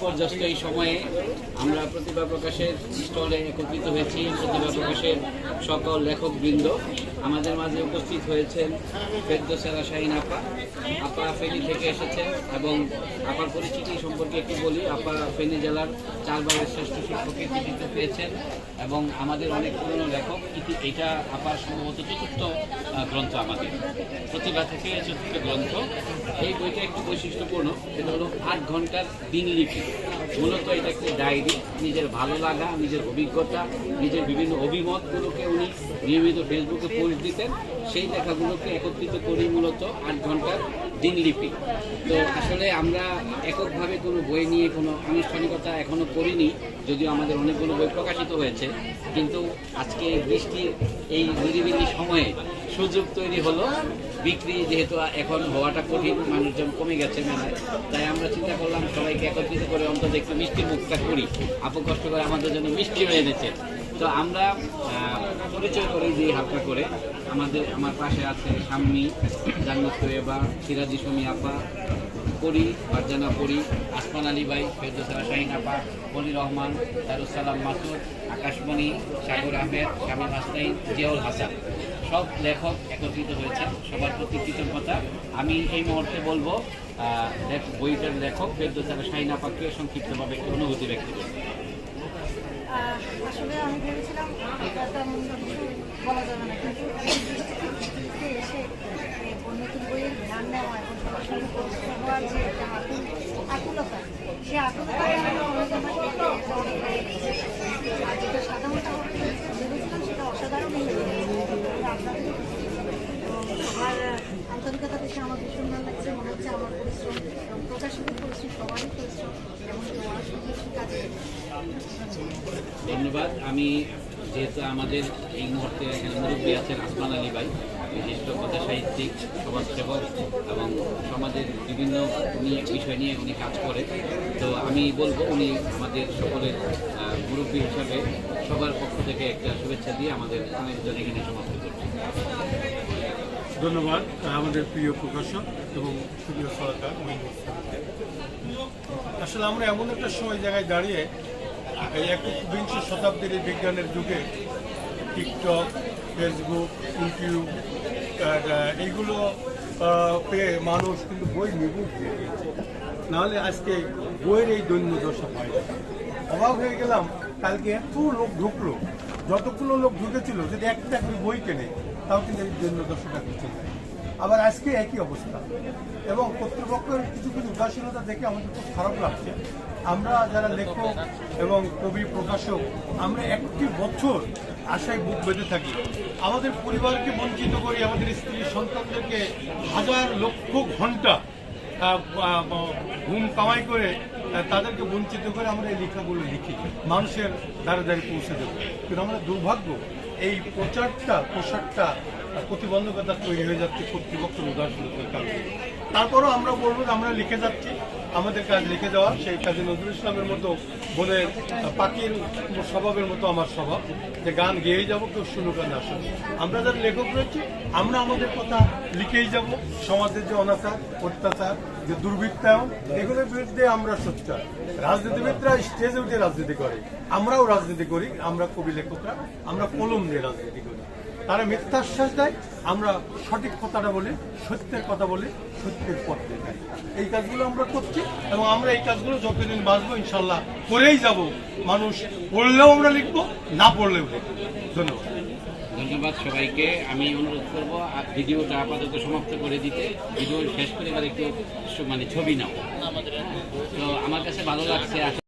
বিপর্যস্ত এই সময়ে আমরা প্রতিভা প্রকাশের স্টলে একত্রিত হয়েছি। প্রতিভা প্রকাশের সকল লেখকবৃন্দ আমাদের মাঝে উপস্থিত হয়েছেন ফেরদোসেরা শাহিন আপা। আপা ফেনী থেকে এসেছেন এবং আপার পরিচিতি সম্পর্কে একটু বলি, আপা ফেনী জেলার চারবারের শ্রেষ্ঠ শিক্ষক কৃতিত্ব পেয়েছেন এবং আমাদের অনেক পুরনো লেখক, ইতি এটা আপার সম্ভবত চতুর্থ গ্রন্থ আমাদের। প্রতিভা থেকে চতুর্থ গ্রন্থ। এই বইটা একটু বৈশিষ্ট্যপূর্ণ এটা হলো আট ঘণ্টার দিনলিপি মূলত এটা একটি ডায়েরি? নিজের ভালো লাগা, নিজের অভিজ্ঞতা, নিজের বিভিন্ন অভিমতগুলোকে উনি নিয়মিত ফেসবুকে পোস্ট দিতেন। সেই লেখাগুলোকে একত্রিত করি মূলত আট ঘণ্টার দিনলিপি তো আসলে আমরা এককভাবে কোনো বই নিয়ে কোনো আনুষ্ঠানিকতা এখনও করিনি, যদিও আমাদের অনেকগুলো বই প্রকাশিত হয়েছে। কিন্তু আজকে এই বৃষ্টির এই নিরিবিলি সময়ে সুযোগ তৈরি হলো। বিক্রি যেহেতু এখন হওয়াটা কঠিন, মানুষজন কমে গেছে মেলায়। তাই আমরা চিন্তা করলাম সবাইকে একত্রিত করে অন্তত একটু মিষ্টি মুখটা করি। আপু কষ্ট করে আমাদের জন্য মিষ্টি হয়ে এনেছে। তো আমরা পরিচয় করে দিই হালকা করে। আমাদের, আমার পাশে আছে সাম্মি জান্নাত তৈবা সিরাজি সুমি আপা, পরি, ফারজানা পরি, আসমান আলী ভাই ফেরদোসারা শাহিন আপা, মনির রহমান দারুসালাম মাসুদ, আকাশমণি, সাগর আহমেদ, শামীম হাসনাইন জিয়াউল হাসান। সব লেখক একত্রিত হয়েছে সবার প্রতি কৃতজ্ঞতা। আমি এই মুহূর্তে বলব বইটার লেখক ফেরদোসারা শাহিন আপাকে সংক্ষিপ্তভাবে একটু অনুভূতি ব্যক্ত আহ, আসলে আমি ভেবেছিলাম বলা যাবে না কিন্তু এসে নতুন বইয়ের ধ্যান নেওয়া এবং আকুলতা সে আকুলতা হয়ে। সাধারণত সেটা অসাধারণই হয়েছে আপনাদের আমার আন্তরিকতা দেখে আমার ভীষণ ভালো লাগছে মনে হচ্ছে আমার পরিশ্রম পরিশ্রম, সবারই পরিশ্রম সঙ্গে কাজে ধন্যবাদ। আমি যেহেতু আমাদের এই মুহূর্তে এখানে মুরব্বী আছেন আসমান আলী ভাই, বিশিষ্ট কথা সাহিত্যিক, সমাজসেবক এবং সমাজের বিভিন্ন বিষয় নিয়ে উনি কাজ করে। তো আমি বলব উনি আমাদের সকলের মুরব্বী হিসাবে সবার পক্ষ থেকে একটা শুভেচ্ছা দিয়ে আমাদের আয়োজন এখানে সমাপ্ত করছি। ধন্যবাদ আমাদের প্রিয় প্রকাশক এবং প্রিয় সরকার আসলে আমরা এমন একটা সময় জায়গায় দাঁড়িয়ে একবিংশ শতাব্দীর বিজ্ঞানের যুগে টিকটক, ফেসবুক, ইউটিউব এইগুলো পেয়ে মানুষ কিন্তু বই নিবুক। নাহলে আজকে বইয়ের এই দৈন্য দশা হয়। অবাক হয়ে গেলাম, কালকে এত লোক ঢুকলো, যতগুলো লোক ঢুকেছিল, যদি একটা করে বই কেনে তাও কিন্তু এই দৈন্য দশাটা কিছু যায়। আবার আজকে একই অবস্থা। এবং কর্তৃপক্ষের কিছু কিছু উদাসীনতা দেখে আমাদের খুব খারাপ লাগছে। আমরা যারা লেখক এবং কবি, প্রকাশক, আমরা একটি বছর আশায় বুক বেঁধে থাকি। আমাদের পরিবারকে বঞ্চিত করি, আমাদের স্ত্রী সন্তানদেরকে হাজার লক্ষ ঘণ্টা ঘুম কামাই করে তাদেরকে বঞ্চিত করে আমরা এই লেখাগুলো লিখি। মানুষের দ্বারা দ্বারে পৌঁছে দেবো। কিন্তু আমরা দুর্ভাগ্য এই প্রচারটা, প্রসারটা প্রতিবন্ধকতা তৈরি হয়ে যাচ্ছে কর্তৃপক্ষের কারণে। তারপরও আমরা বলব আমরা লিখে যাচ্ছি। আমাদের কাজ লিখে দেওয়া, সেই কাজে নজরুল ইসলামের মতো বোনের পাখির স্বভাবের মতো আমার স্বভাব, যে গান গেয়েই যাব, কেউ শুনুক না শুনুক। আমরা যারা লেখক রয়েছি, আমরা আমাদের কথা লিখেই যাব। সমাজের যে অনাচার, অত্যাচার, যে দুর্বৃত্তায়ন, এগুলোর বিরুদ্ধে আমরা সোচ্চার। রাজনীতিবিদরা স্টেজে উঠে রাজনীতি করে। আমরাও রাজনীতি করি, আমরা কবি লেখকরা, আমরা কলম দিয়ে রাজনীতি করি। তারা মিথ্যাশ্বাস দেয় আমরা সঠিক কথাটা বলি সত্যের কথা বলি সত্যের পথ দেখাই। এই কাজগুলো আমরা করছি এবং আমরা এই কাজগুলো যতদিন বাঁচবো ইনশাল্লাহ করেই যাব। মানুষ পড়লেও আমরা লিখব না পড়লেও লিখব। ধন্যবাদ। ধন্যবাদ সবাইকে। আমি অনুরোধ করব আর ভিডিওটা আপাতত সমাপ্ত করে দিতে। ভিডিও শেষ করে এবার একটু মানে ছবি নাও। তো আমার কাছে ভালো লাগছে